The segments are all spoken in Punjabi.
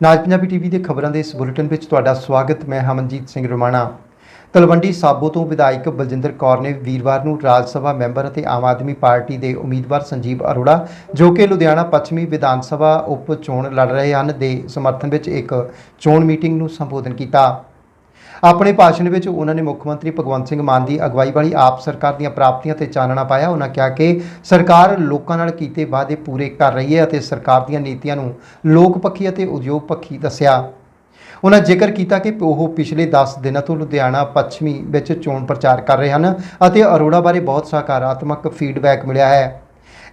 ਨਾਜ ਪੰਜਾਬੀ ਟੀਵੀ ਦੇ ਖਬਰਾਂ ਦੇ ਇਸ ਬੁਲੇਟਿਨ ਵਿੱਚ ਤੁਹਾਡਾ ਸਵਾਗਤ, ਮੈਂ ਹਮਨਜੀਤ ਸਿੰਘ ਰੋਮਾਣਾ। ਤਲਵੰਡੀ ਸਾਬੋ ਤੋਂ ਵਿਧਾਇਕ ਬਲਜਿੰਦਰ ਕੌਰ ਨੇ ਵੀਰਵਾਰ ਨੂੰ ਰਾਜ ਸਭਾ ਮੈਂਬਰ ਅਤੇ ਆਮ ਆਦਮੀ ਪਾਰਟੀ ਦੇ ਉਮੀਦਵਾਰ ਸੰਜੀਵ ਅਰੋੜਾ, ਜੋ ਕਿ ਲੁਧਿਆਣਾ ਪੱਛਮੀ ਵਿਧਾਨ ਸਭਾ ਉਪ ਚੋਣ ਲੜ ਰਹੇ ਹਨ, ਦੇ ਸਮਰਥਨ ਵਿੱਚ ਇੱਕ ਚੋਣ ਮੀਟਿੰਗ ਨੂੰ ਸੰਬੋਧਨ ਕੀਤਾ। ਆਪਣੇ ਭਾਸ਼ਣ ਵਿੱਚ ਉਹਨਾਂ ਨੇ ਮੁੱਖ ਮੰਤਰੀ ਭਗਵੰਤ ਸਿੰਘ ਮਾਨ ਦੀ ਅਗਵਾਈ ਵਾਲੀ ਆਪ ਸਰਕਾਰ ਦੀਆਂ ਪ੍ਰਾਪਤੀਆਂ ਤੇ ਚਾਨਣਾ ਪਾਇਆ। ਉਹਨਾਂ ਕਿਹਾ ਕਿ ਸਰਕਾਰ ਲੋਕਾਂ ਨਾਲ ਕੀਤੇ ਵਾਅਦੇ ਪੂਰੇ ਕਰ ਰਹੀ ਹੈ ਅਤੇ ਸਰਕਾਰ ਦੀਆਂ ਨੀਤੀਆਂ ਨੂੰ ਲੋਕ ਪੱਖੀ ਅਤੇ ਉਦਯੋਗ ਪੱਖੀ ਦੱਸਿਆ। ਉਹਨਾਂ ਜ਼ਿਕਰ ਕੀਤਾ ਕਿ ਉਹ ਪਿਛਲੇ 10 ਦਿਨਾਂ ਤੋਂ ਲੁਧਿਆਣਾ ਪੱਛਮੀ ਵਿੱਚ ਚੋਣ ਪ੍ਰਚਾਰ ਕਰ ਰਹੇ ਹਨ ਅਤੇ ਅਰੋੜਾ ਬਾਰੇ ਬਹੁਤ ਸਕਾਰਾਤਮਕ ਫੀਡਬੈਕ ਮਿਲਿਆ ਹੈ।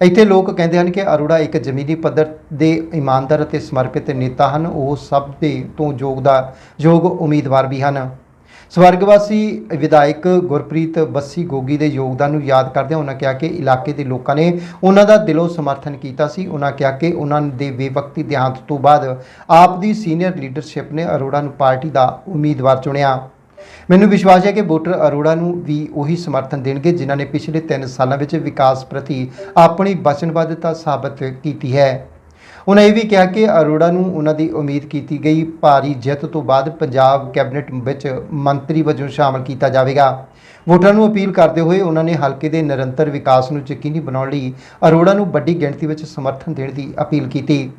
ਇੱਥੇ ਲੋਕ ਕਹਿੰਦੇ ਹਨ ਕਿ ਅਰੋੜਾ ਇੱਕ ਜ਼ਮੀਨੀ ਪੱਧਰ ਦੇ ਇਮਾਨਦਾਰ ਅਤੇ ਸਮਰਪਿਤ ਨੇਤਾ ਹਨ। ਉਹ ਸਭ ਦੇ ਤੋਂ ਯੋਗ ਦਾ ਯੋਗ ਉਮੀਦਵਾਰ ਵੀ ਹਨ। ਸਵਰਗਵਾਸੀ ਵਿਧਾਇਕ ਗੁਰਪ੍ਰੀਤ ਬੱਸੀ ਗੋਗੀ ਦੇ ਯੋਗਦਾਨ ਨੂੰ ਯਾਦ ਕਰਦਿਆਂ ਉਹਨਾਂ ਕਿਹਾ ਕਿ ਇਲਾਕੇ ਦੇ ਲੋਕਾਂ ਨੇ ਉਹਨਾਂ ਦਾ ਦਿਲੋਂ ਸਮਰਥਨ ਕੀਤਾ ਸੀ। ਉਹਨਾਂ ਕਿਹਾ ਕਿ ਉਹਨਾਂ ਦੇ ਬੇਵਕਤੀ ਦੇਹਾਂਤ ਤੋਂ ਬਾਅਦ ਆਪ ਦੀ ਸੀਨੀਅਰ ਲੀਡਰਸ਼ਿਪ ਨੇ ਅਰੋੜਾ ਨੂੰ ਪਾਰਟੀ ਦਾ ਉਮੀਦਵਾਰ ਚੁਣਿਆ। ਮੈਨੂੰ ਵਿਸ਼ਵਾਸ ਹੈ ਕਿ ਵੋਟਰ ਅਰੋੜਾ ਨੂੰ ਵੀ ਉਹੀ ਸਮਰਥਨ ਦੇਣਗੇ ਜਿਨ੍ਹਾਂ ਨੇ ਪਿਛਲੇ 3 ਸਾਲਾਂ ਵਿੱਚ ਵਿਕਾਸ ਪ੍ਰਤੀ ਆਪਣੀ ਵਚਨਬੱਧਤਾ ਸਾਬਤ ਕੀਤੀ ਹੈ। ਉਹਨਾਂ ਇਹ ਵੀ ਕਿਹਾ ਕਿ ਅਰੋੜਾ ਨੂੰ ਉਹਨਾਂ ਦੀ ਉਮੀਦ ਕੀਤੀ ਗਈ ਭਾਰੀ ਜਿੱਤ ਤੋਂ ਬਾਅਦ ਪੰਜਾਬ ਕੈਬਨਿਟ ਵਿੱਚ ਮੰਤਰੀ ਵਜੋਂ ਸ਼ਾਮਲ ਕੀਤਾ ਜਾਵੇਗਾ। ਵੋਟਰਾਂ ਨੂੰ ਅਪੀਲ ਕਰਦੇ ਹੋਏ ਉਹਨਾਂ ਨੇ ਹਲਕੇ ਦੇ ਨਿਰੰਤਰ ਵਿਕਾਸ ਨੂੰ ਯਕੀਨੀ ਬਣਾਉਣ ਲਈ ਅਰੋੜਾ ਨੂੰ ਵੱਡੀ ਗਿਣਤੀ ਵਿੱਚ ਸਮਰਥਨ ਦੇਣ ਦੀ ਅਪੀਲ ਕੀਤੀ।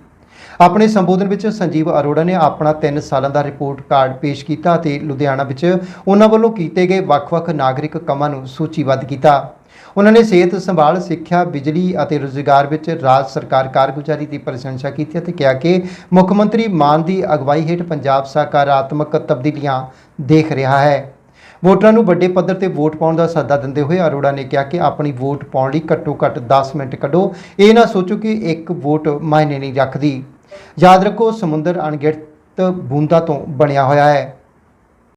ਆਪਣੇ ਸੰਬੋਧਨ ਵਿੱਚ ਸੰਜੀਵ ਅਰੋੜਾ ਨੇ ਆਪਣਾ 3 ਸਾਲਾਂ ਦਾ ਰਿਪੋਰਟ ਕਾਰਡ ਪੇਸ਼ ਕੀਤਾ ਅਤੇ ਲੁਧਿਆਣਾ ਵਿੱਚ ਉਹਨਾਂ ਵੱਲੋਂ ਕੀਤੇ ਗਏ ਵੱਖ-ਵੱਖ ਨਾਗਰਿਕ ਕੰਮਾਂ ਨੂੰ ਸੂਚੀਬੱਧ ਕੀਤਾ। ਉਹਨਾਂ ਨੇ ਸਿਹਤ ਸੰਭਾਲ, ਸਿੱਖਿਆ, ਬਿਜਲੀ ਅਤੇ ਰੁਜ਼ਗਾਰ ਵਿੱਚ ਰਾਜ ਸਰਕਾਰ ਕਾਰਗੁਜ਼ਾਰੀ ਦੀ ਪ੍ਰਸ਼ੰਸਾ ਕੀਤੀ ਅਤੇ ਕਿਹਾ ਕਿ ਮੁੱਖ ਮੰਤਰੀ ਮਾਨ ਦੀ ਅਗਵਾਈ ਹੇਠ ਪੰਜਾਬ ਸਕਾਰਾਤਮਕ ਤਬਦੀਲੀਆਂ ਦੇਖ ਰਿਹਾ ਹੈ। ਵੋਟਰਾਂ ਨੂੰ ਵੱਡੇ ਪੱਧਰ ਤੇ ਵੋਟ ਪਾਉਣ ਦਾ ਸੱਦਾ ਦਿੰਦੇ ਹੋਏ ਅਰੋੜਾ ਨੇ ਕਿਹਾ ਕਿ ਆਪਣੀ ਵੋਟ ਪਾਉਣ ਲਈ ਘੱਟੋ ਘੱਟ 10 ਮਿੰਟ ਕੱਢੋ। ਇਹ ਨਾ ਸੋਚੋ ਕਿ ਇੱਕ ਵੋਟ ਮਾਇਨੇ ਨਹੀਂ ਰੱਖਦੀ। ਯਾਦ ਰੱਖੋ, ਸਮੁੰਦਰ ਅਣਗਿਣਤ ਬੂੰਦਾਂ ਤੋਂ ਬਣਿਆ ਹੋਇਆ ਹੈ।